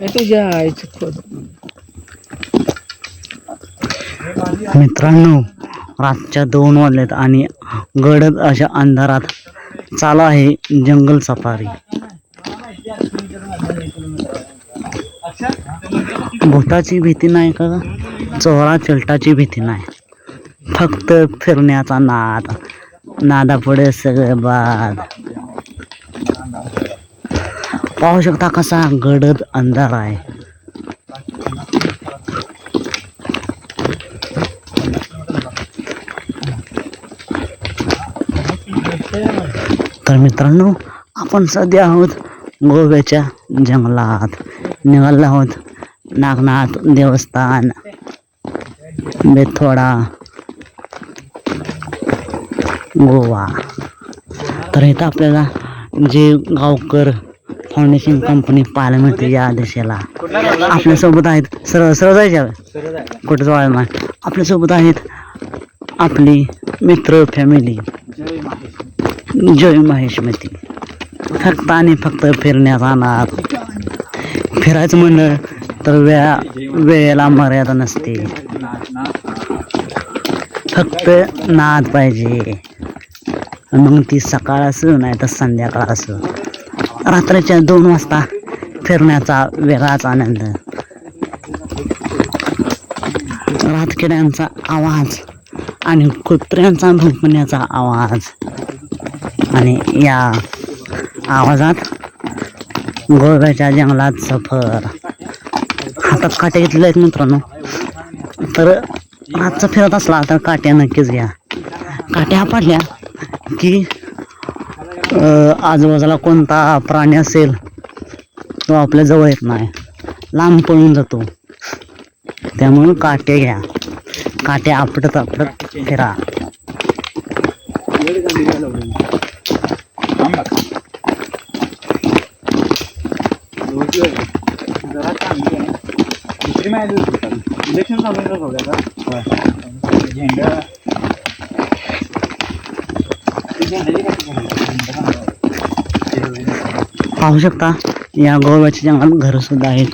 तुझ्या आईची मित्रांनो रातच्या दोन वाजलेत आणि गडद अशा अंधारात चालू आहे जंगल सफारी. भूताची भीती नाही का? चोरा चिलटाची भीती नाही. फक्त फिरण्याचा नाद. नादापुढे सगळं बाद. पाहू शकता कसा गडद अंधार आहे. तर मित्रांनो आपण सध्या आहोत गोव्याच्या जंगलात. निघालो आहोत नागनाथ देवस्थान बेथोडा गोवा. तर इथं आपल्याला जे गावकर फाउंडेशन कंपनी पाहायला या दिशेला आपल्यासोबत आहेत सरळ सरळ जायच्या कुठं जवळ मा आपल्यासोबत आहेत आपली मित्र फॅमिली जय महेशमती फक्त आणि फक्त फिरण्यात राहणार फिरायचं म्हणलं तर वेळा वेळेला मर्यादा नसते. फक्त नाद पाहिजे. मग ती सकाळ असो नाही तर संध्याकाळ असो. रात्रीच्या दोन वाजता फिरण्याचा वेगळाच आनंद. रातकिड्यांचा आवाज आणि कुत्र्यांचा भुंकण्याचा आवाज. आणि या आवाजात गोव्याच्या जंगलात सफर. हातात काटे घेतले आहेत मित्रांनो. तर रातचा फिरत असला तर काट्या नक्कीच घ्या. काट्या पडल्या की आजूबाजूला कोणता प्राणी असेल तो आपल्या जवळ येत नाही. लांब पळून जातो. त्यामुळे काटे घ्या. काटे आपटत आपटत फिरा. इलेक्शन चालू झेंडा पाहू शकता या गोव्याच्या जंगलात घरं सुद्धा आहेत.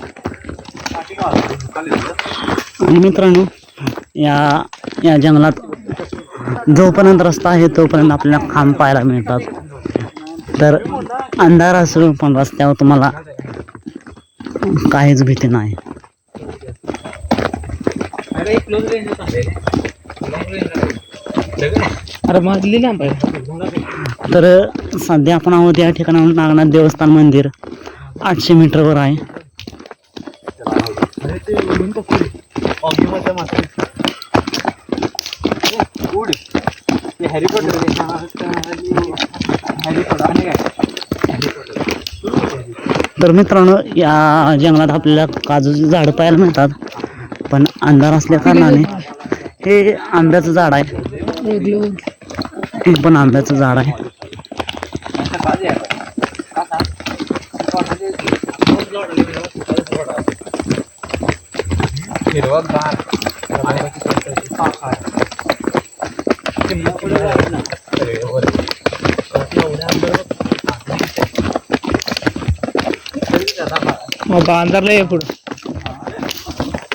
आणि मित्रांनो या या जंगलात जोपर्यंत रस्ता आहे तोपर्यंत आपल्याला खांब पाहायला मिळतात. तर अंधार असो पण रस्त्यावर तुम्हाला काहीच भीती नाही. अरे मागली लांब आहे तर सध्या आपण आहोत या ठिकाणाहून नागनाथ देवस्थान मंदिर. आठशे मीटरवर आहे. तर मित्रांनो या जंगलात आपल्याला काजूची झाडं पाहायला मिळतात. पण अंधार असल्या कारणाने हे आंब्याचं झाड आहे. ओढलं ओढलं. हे पण आंब्याचं झाड आहे हिरवगार मग बांधारला ये पुढं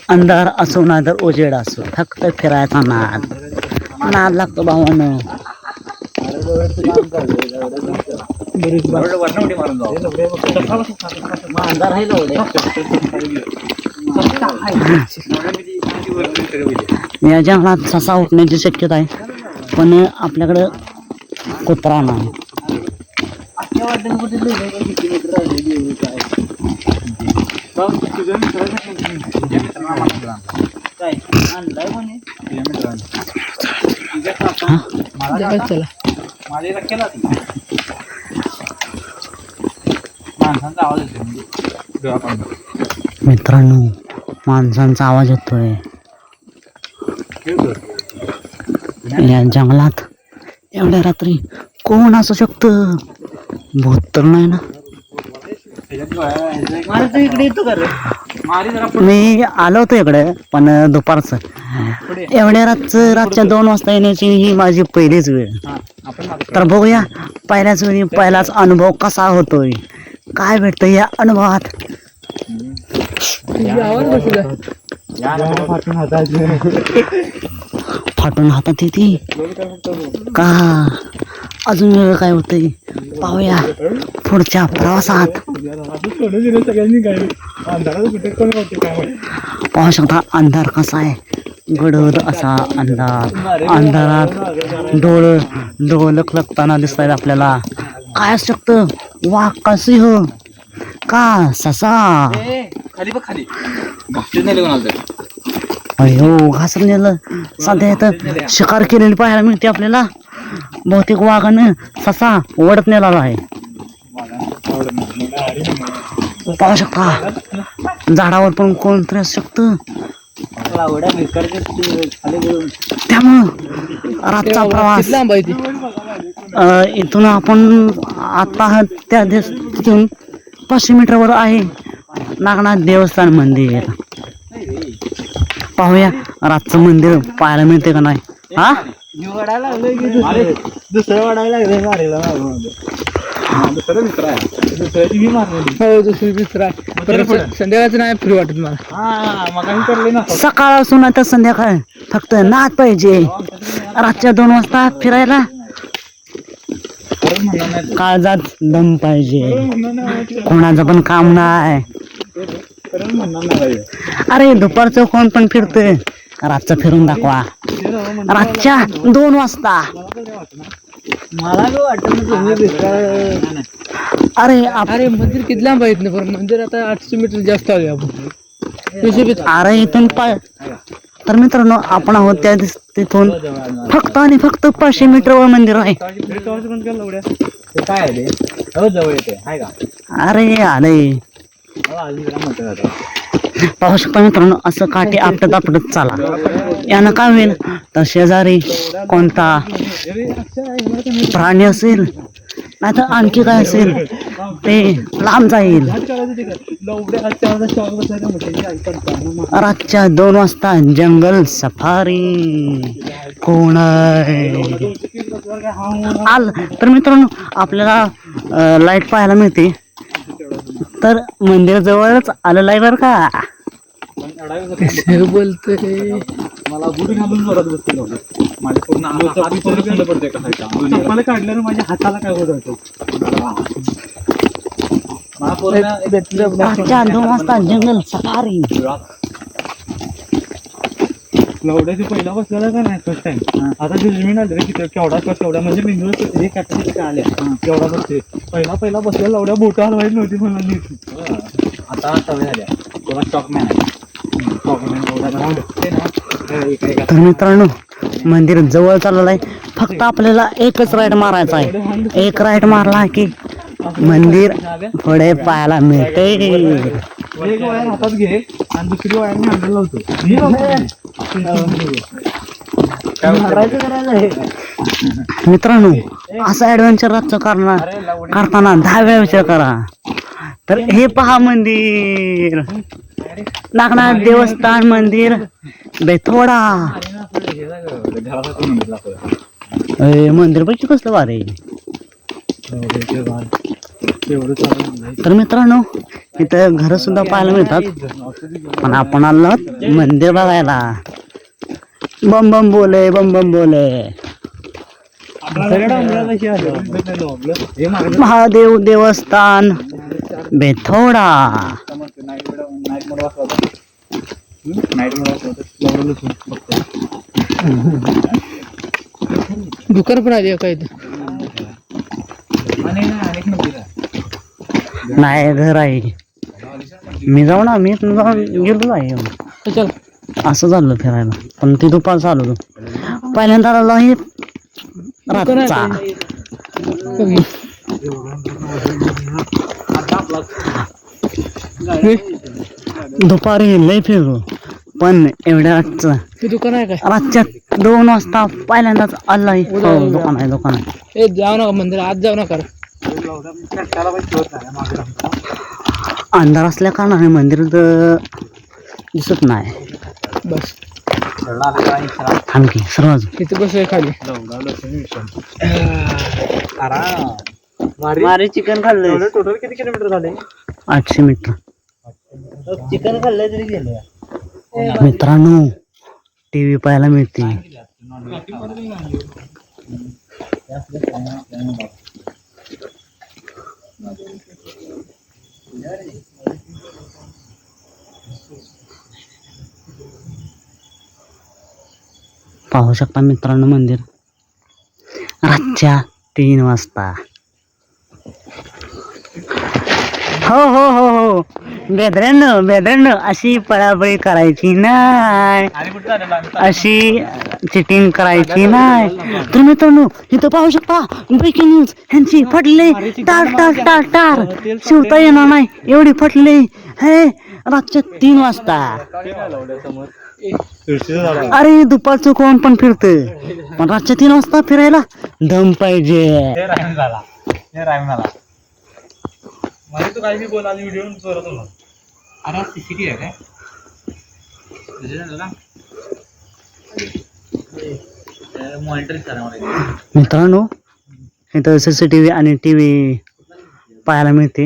अंधार असो ना तर उजेड असो फक्त फिरायचा नाद नाद लागतो भावानं. बरीच बा- मारून जाऊ अंधार आहे या जंगलात ससा उठण्याची शक्यता आहे पण आपल्याकडं कुत्रा नाही. जाऊ चला माझ्या केला ती माणसांचा आवाज येतो म्हणजे डोळ्याकडून. मित्रांनो माणसांचा आवाज येतोय या जंगलात एवढ्या रात्री कोण असू शकतं भूत तर नाही ना मारे तू इकडे येतो का मी आलो होतो इकडे पण दुपारचं. एवढ्या रातचं रातच्या दोन वाजता येण्याची ही माझी पहिलीच वेळ. हा तर बघूया पहिल्याच वेळी पहिलाच अनुभव कसा होतोय? काय भेटतं या अनुभवात? फाटून हातात येते. का? अजून वेगळं काय होतंय? पाहूया पुढच्या प्रवासात. पाहू शकता अंधार कसा आहे? गडद असा अंधार. अंधारात डोळ डोळ लखलखताना दिसत आहेत आपल्याला. काय असू शकतं? वा का सिंह हो? का ससा? खाली बघ खाली अयो घासर नेलं. सध्या इथं शिकार केलेली पाहायला मिळते आपल्याला. बहुतेक वाघानं ससा ओढत नेलेला आहे. पाहू शकता झाडावर पण कोणतरी असू शकतं? त्यामुळं रातचा प्रवास इथून आपण आता त्या दिस तिथून पाचशे मीटरवर आहे नागनाथ देवस्थान मंदिर. पाहूया रातचं मंदिर पाहायला मिळते का नाही? हा? वाढायला लागलं की दुसरं? दुसरं वाढायला लागलं मारेला दुसरं मित्र आहे. दुसऱ्याची मी मारलेली हो दुसरी दुसरा आहे. परत संध्याकाळचं नाही फ्री वाटत मला. हा मग करले ना सकाळ असून आता संध्याकाळ. फक्त नाच पाहिजे. रातच्या दोन वाजता फिरायला. काळजात दम पाहिजे. कोणाचं पण काम नाही. अरे दुपारचं कोण पण फिरतंय. रातचं फिरून दाखवा. रातच्या दोन वाजता. मला भिकार अरे आप- अरे मंदिर किती लांब आहे इथनं पण? मंदिर आता आठशे मीटर जास्त आले आपण. हिशोबीत अरे इथून पाय तर मित्रांनो आपण आहोत त्या दिस- तिथून. फक्त आणि फक्त पाचशे मीटरवर मंदिर आहे. काय आहे ते? हो जवळ येते. आहे का? अरे अरे पाहू शकता मित्रांनो असं काठी आपटत आपटत चाला. यानं काय होईल तर शेजारी कोणता प्राणी असेल नाही तर आणखी काय असेल ते लांब जाईल. रातच्या दोन वाजता जंगल सफारी कोण आल. तर मित्रांनो आपल्याला लाइट पाहायला मिळते. तर मंदिर जवळच आलेलं आहे बरं का? हे बोलतोय? मला बुट घालून जोरात बसतो माझ्या पूर्ण हात हात पूर्ण थंड पडते का मला काढल्यानं माझ्या हाताला काय होत जंगल सफारी लवड्याची पहिला बसलेला का नाही फर्स्ट टाइम आता जजमेंट आलं रे किती केवढा का केवढा म्हणजे मेंदू हे कॅपॅसिटी आल्या? केवढा बसते पहिला पहिला बसलेला लवड्या बोट हलवायची नव्हती मला नीट आता सवय झाल्या तुला स्टॉकमॅन आहे. तर मित्रांनो मंदिर जवळ चाललेलं आहे. फक्त आपल्याला एकच राईड मारायचा आहे. एक राईड मारला की मंदिर पुढे पाहायला मिळते. एक वायर हातात घे आणि दुसरी वायर मी हँडल लावतो मी मित्रांनो असं ऍडव्हेंचर रातचं करणार. करताना दहा वेळा विचार करा. तर हे पहा मंदिर. नागनाथ देवस्थान मंदिर. बेथोडा. ए, मंदिर पैकी कसलं वारे एवढं चालू तर मित्रांनो इथं घर सुद्धा पाहायला मिळतात. पण आपण आलो मंदिर बघायला. बम बम बोले बम बम बोले. महादेव देवस्थान बेथोडा. दुकान पण आली काय नाही घर आहे. मी जाऊ ना मी इथनं जाऊन गेलो आहे चल. असं झालं फिरायला. पण ते दुपार चालू होतं. पहिल्यांदा आलो रातचा. हे. दुपारी लय फिरलो. पण एवढ्या रातचं. ते दुकान आहे काय? रातच्या दोन वाजता पहिल्यांदाच आलं आहे. हो, दुकान आहे दुकान आहे. ए जाऊ नका मंदिर आज जाऊ नका. अंधार असल्या कारणाने मंदिर दिसत नाही. बस. थांबकी सर्वच इथे बस खाली. मारे चिकन खाल्लं टोटल किती किलोमीटर झाले? आठशे मीटर. चिकन खाल्लं तरी गेलं. मित्रांनो टी व्ही पाहायला मिळते. पाहू शकता मित्रांनो मंदिर. रातच्या तीन वाजता. हो हो हो हो. बेदऱ्यानं बेदऱ्यानं अशी पळापळी करायची नाही. अशी चिटिंग करायची नाही. तर मित्रांनो इथं पाहू शकता ब्रेकिंग न्यूज ह्यांची फटले टार टार टार टार शिवता येणार नाही एवढी फटले. हे रातच्या तीन वाजता. अरे दुपारचं कोण पण फिरतं पण रातच्या तीन वाजता फिरायला दम पाहिजे. झाला. हे राईम झाला. मला तू काही बी बोला व्हिडिओ करत होता आता सीसीटीव्ही आहे काय? करा मित्रांनो इथं सी सी टी व्ही आणि टी व्ही पाहायला मिळते.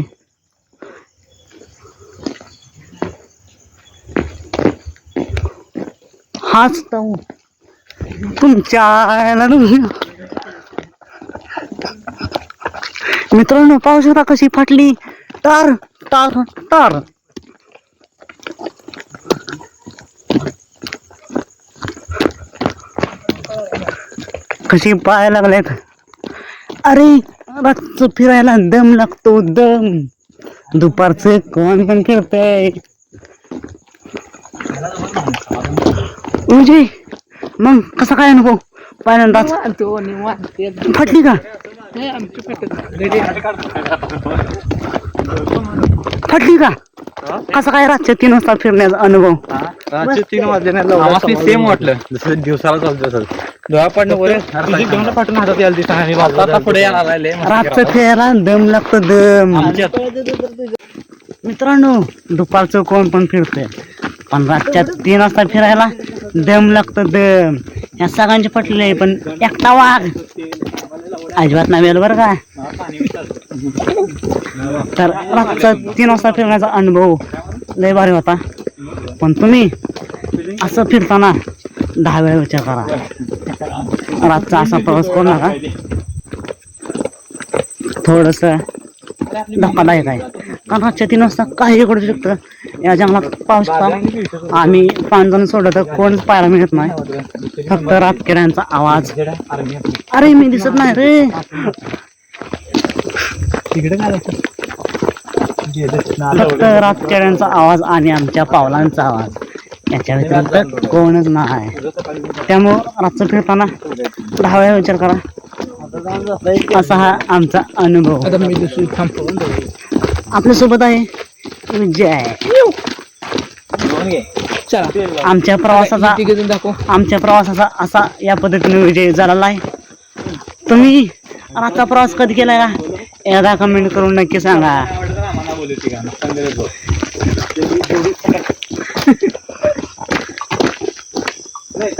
हाच तो तुमच्या आयला मित्रांनो पाहू शकता कशी फाटली? तार तार तार. कशी पाहायला लागल्यात अरे रातचं फिरायला दम लागतो दम. दुपारचं कोण पण फिरतंय म्हणजे मग कसा काय अनुभव? पहिल्यांदाच. तो निवांत. फाटली का? पेटत फाटली का? कसा काय रातच्या तीन वाजता फिरण्याचा अनुभव? रातचे तीन वाजले नाही सेम वाटलं. जसं दिवसाला चालतं डोळा पडणं वर तुझी दोन फाटून हातात यायला दिसत आणि आता पुढे रातचं फिरायला दम लागतो दम. मित्रांनो दुपारचं कोण पण फिरतंय. पण रातच्या तीन वाजता फिरायला दम लागतो दम. या सगळ्यांचे पटले पण एकटा वाघ. अजिबात नाही वेळ बरं का. तर रातचा तीन वाजता फिरण्याचा अनुभव लय भारी होता. पण तुम्ही असं फिरताना दहा वेळा विचार करा. रातचा असा प्रवास करू नका. थोडस धक्कादायक आहे. कारण रातच्या तीन वाजता काही करू शकतं. या जंगलात पाऊस शकता आम्ही पाच जण सोडलं तर कोणच पाहायला मिळत नाही. फक्त रातकिड्यांचा आवाज. अरे मी दिसत नाही रे. तिकडे फक्त रातकिड्यांचा आवाज आणि आमच्या पावलांचा आवाज. याच्या व्यतिरिक्त कोणच नाही. त्यामुळं रातचं फिरताना दहा वेळा विचार करा. असा हा आमचा अनुभव. आपल्यासोबत आहे. विजय चला. आमच्या प्रवासाचा आमच्या प्रवासाचा असा या पद्धतीने विजय झालेला आहे. तुम्ही रातचा प्रवास कधी केलाय का? एकदा कमेंट करून नक्की सांगा. नाही